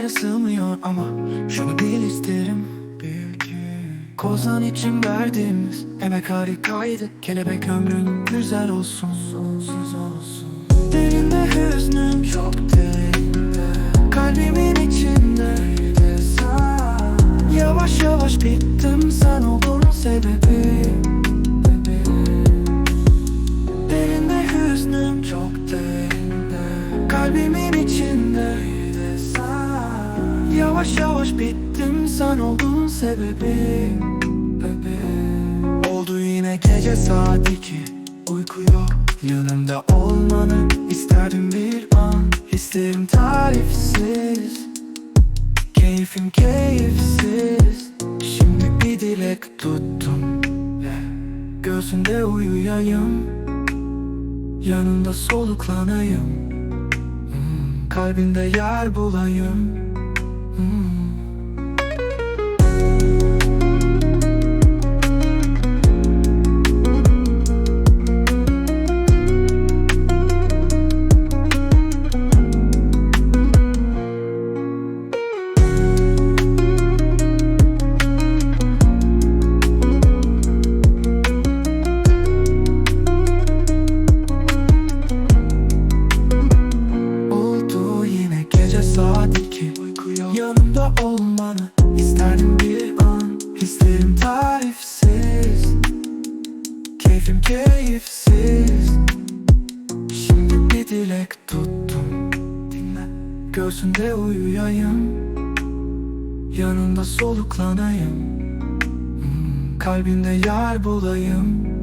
Kelimelere sığmıyor ama Şunu bil isterim. Kozan için verdiğimiz Emek harikaydı. Kelebek ömrün güzel olsun. Sonsuz olsun Derinde hüznüm çok derinde Kalbimin içinde Yavaş yavaş bittim sen oldun sebebi. Derinde hüznüm çok derinde Kalbimin sen oldun sebebi bebeğim. Oldu yine gece saat iki Uyku yok yanımda olmanı isterdim bir an. Hislerim tarifsiz Keyfim keyifsiz. Şimdi bir dilek tuttum Gözünde uyuyayım. Yanında soluklanayım. Hmm, Kalbinde yer bulayım Hislerim tarifsiz. Keyfim keyifsiz. Şimdi bir dilek tuttum. Dinle. Göğsünde uyuyayım. Yanında soluklanayım. Hmm, Kalbinde yer bulayım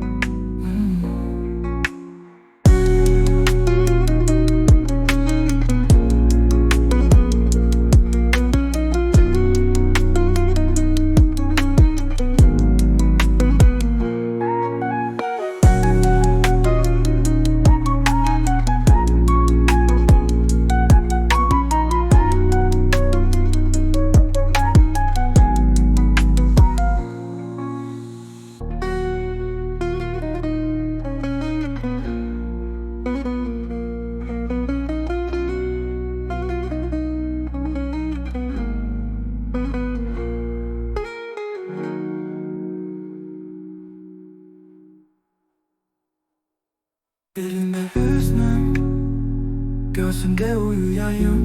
Gözünde uyuyayım.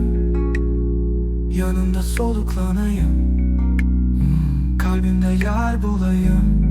Yanında soluklanayım. Kalbimde yer bulayım